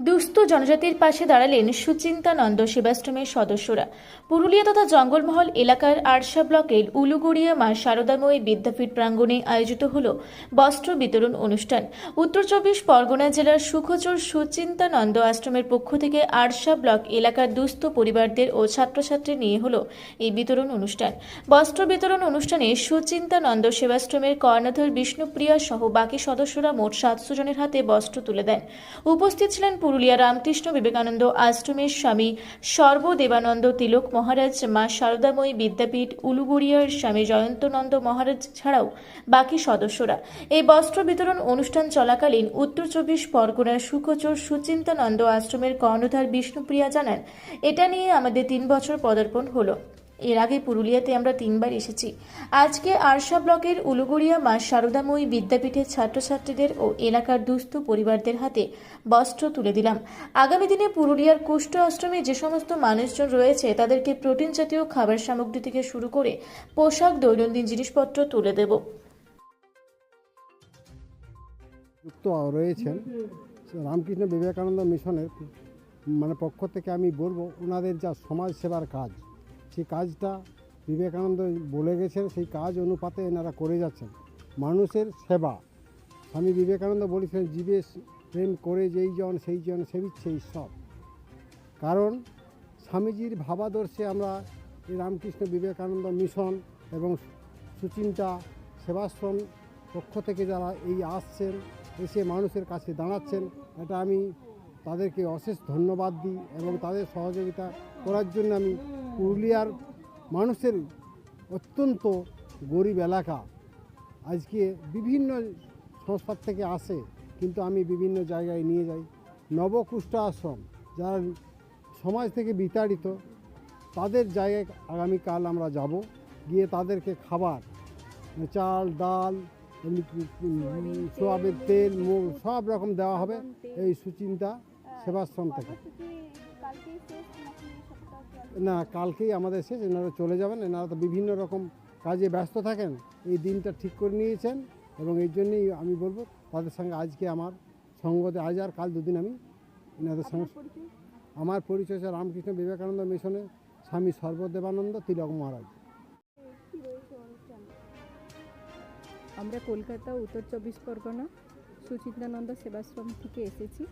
দুস্থ জনজাতির পাশে দাঁড়ালেন সুচিন্তানন্দ সেবাশ্রমের সদস্যরা। পুরুলিয়া তথা জঙ্গলমহল এলাকার আরশা ব্লকের উলুগুড়িয়া মা শারদাময়ী বিদ্যাপীঠ প্রাঙ্গণে আয়োজিত হল বস্ত্র বিতরণ অনুষ্ঠান। উত্তর চব্বিশ পরগনা জেলার সুখচর সুচিন্তানন্দ আশ্রমের পক্ষ থেকে আরশা ব্লক এলাকার দুস্থ পরিবারদের ও ছাত্রছাত্রী নিয়ে হল এই বিতরণ অনুষ্ঠান। বস্ত্র বিতরণ অনুষ্ঠানে সুচিন্তানন্দ সেবাশ্রমের কর্ণধর বিষ্ণুপ্রিয়া সহ বাকি সদস্যরা মোট সাতশো জনের হাতে বস্ত্র তুলে দেন। উপস্থিত ছিলেন পুরুলিয়া রামকৃষ্ণ বিবেকানন্দ আশ্রমের স্বামী সর্বদেবানন্দ তিলক মহারাজ, মা শারদাময়ী বিদ্যাপীঠ, উলুগুড়িয়ার স্বামী জয়ন্তনন্দ মহারাজ ছাড়াও বাকি সদস্যরা। এই বস্ত্র বিতরণ অনুষ্ঠান চলাকালীন উত্তর চব্বিশ পরগনার সুকচর সুচিন্তানন্দ আশ্রমের কর্ণধার বিষ্ণুপ্রিয়া জানান, এটা নিয়ে আমাদের তিন বছর পদার্পণ হলো। এর আগে পুরুলিয়াতে আমরা তিনবার এসেছি। আজকে আরশা ব্লকের উলুগুড়িয়া মা শারদাময়ী বিদ্যাপীঠের ছাত্রছাত্রীদের ও এলাকার দুস্থ পরিবারদের হাতে বস্ত্র তুলে দিলাম। আগামী দিনে পুরুলিয়ার কুষ্ঠ আশ্রমে যে সমস্ত মানুষজন রয়েছে, তাদেরকে প্রোটিন জাতীয় খাবার সামগ্রী থেকে শুরু করে পোশাক, দৈনন্দিন জিনিসপত্র তুলে দেব। যুক্ত রয়েছেন রামকৃষ্ণ বিবেকানন্দ মিশনের মানে পক্ষ থেকে আমি বলব, ওনাদের যা সমাজ সেবার কাজ সেই কাজটা বিবেকানন্দ বলে গেছেন, সেই কাজ অনুপাতে এনারা করে যাচ্ছেন। মানুষের সেবা। স্বামী বিবেকানন্দ বলেছিলেন, জীবে প্রেম করে যেই জন, সেই জন সেবিচ্ছে ঈশ্বর। কারণ স্বামীজির ভাবাদর্শে আমরা রামকৃষ্ণ বিবেকানন্দ মিশন এবং সুচিন্তা সেবাশ্রম পক্ষ থেকে যারা এই আসছেন, এসে মানুষের কাছে দাঁড়াচ্ছেন, এটা আমি তাদেরকে অশেষ ধন্যবাদ দিই এবং তাদের সহযোগিতা করার জন্য আমি পুরুলিয়ার মানুষের অত্যন্ত গরিব এলাকা। আজকে বিভিন্ন সংস্থার থেকে আসে, কিন্তু আমি বিভিন্ন জায়গায় নিয়ে যাই। নবকুষ্ঠ আশ্রম, যারা সমাজ থেকে বিতাড়িত, তাদের জায়গায় আগামীকাল আমরা যাব। গিয়ে তাদেরকে খাবার, চাল, ডাল সোয়াবের তেল, মুগ, সব রকম দেওয়া হবে এই সুচিন্তা সেবাশ্রম থেকে। না কালকেই আমাদের শেষ এনারা চলে যাবেন এনারা তো বিভিন্ন রকম কাজে ব্যস্ত থাকেন এই দিনটা ঠিক করে নিয়েছেন এবং এই জন্যই আমি বলব তাদের সঙ্গে আজকে আমার সঙ্গতে আজ আর কাল দুদিন আমি এনাদের সঙ্গে আমার পরিচয় হচ্ছে রামকৃষ্ণ বিবেকানন্দ মিশনে স্বামী সর্বদেবানন্দ তিলক মহারাজ। আমরা কলকাতা উত্তর চব্বিশ পরগনা সুচিন্তানন্দ সেবাশ্রম থেকে এসেছি।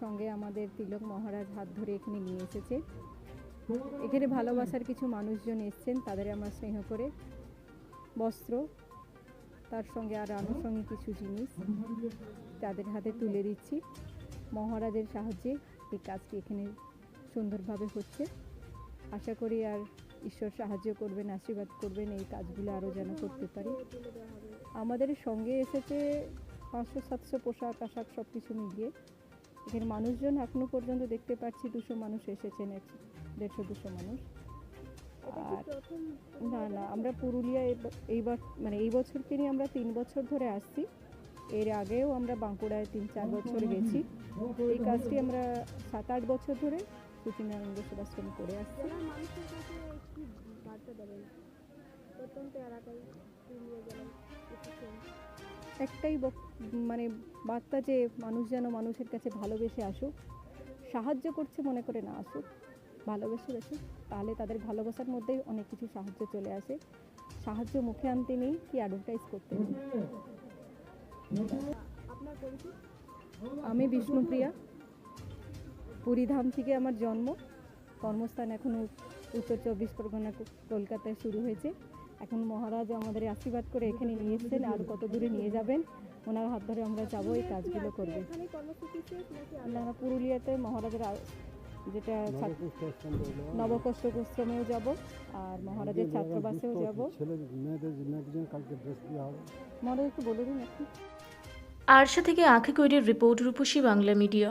সঙ্গে আমাদের তিলক মহারাজ হাত ধরে এখানে নিয়ে এসেছে। এখানে ভালোবাসার কিছু মানুষজন এসছেন, তাদের আমরা স্নেহ করে। বস্ত্র, তার সঙ্গে আর আনুষঙ্গিক কিছু জিনিস তাদের হাতে তুলে দিচ্ছি। মহারাজের সাহায্যে এই কাজটি এখানে সুন্দরভাবে হচ্ছে। আশা করি আর ঈশ্বর সাহায্য করবেন, আশীর্বাদ করবেন, এই কাজগুলো আরও যেন করতে পারি। আমাদের সঙ্গে এসেছে পাঁচশো, সাতশো পোশাক আশাক সব কিছু মিলিয়ে। এখানে মানুষজন এখনও পর্যন্ত দেখতে পাচ্ছি দুশো মানুষ এসেছেন দেড়শো দুশো মানুষ। আর না না আমরা পুরুলিয়া এইবার মানে এই বছরকে নিয়ে আমরা তিন বছর ধরে আসছি। এর আগেও আমরা বাঁকুড়ায় তিন চার বছর গেছি। এই কাজটি আমরা সাত আট বছর ধরে সুচিনানন্দ সেবাশ্রম করে আসছি। মানুষের কাছে বার্তা দেবেন। প্রত্যন্ত এলাকায় একটাই মানে বার্তা যে মানুষ যেন মানুষের কাছে ভালোবেসে আসুক সাহায্য করছে মনে করে না আসুক ভালোবেসে আসুক তাহলে তাদের ভালোবাসার মধ্যেই অনেক কিছু সাহায্য চলে আসে। সাহায্য মুখে আনতে নেই কি অ্যাডভার্টাইজ করতে নেই আমি বিষ্ণুপ্রিয়া পুরীধাম থেকে আমার জন্ম। কর্মস্থান এখন উ- উত্তর চব্বিশ পরগনা কলকাতায় শুরু হয়েছে। এখন মহারাজ আমাদের আশীর্বাদ করে এখানে নিয়ে এসেছেন আর কত দূরে নিয়ে যাবেন ওনার হাত ধরে আমরা যাব এই কাজগুলো করবে। আমরা পুরুলিয়াতে মহারাজের যেটা নবকষ্ট আশ্রমেও যাব আর মহারাজের ছাত্রবাসেও যাব। মহারাজ একটু বলে দিন একটু। আরশা থেকে আঁখি কৈরির রিপোর্ট রূপসী বাংলা মিডিয়া।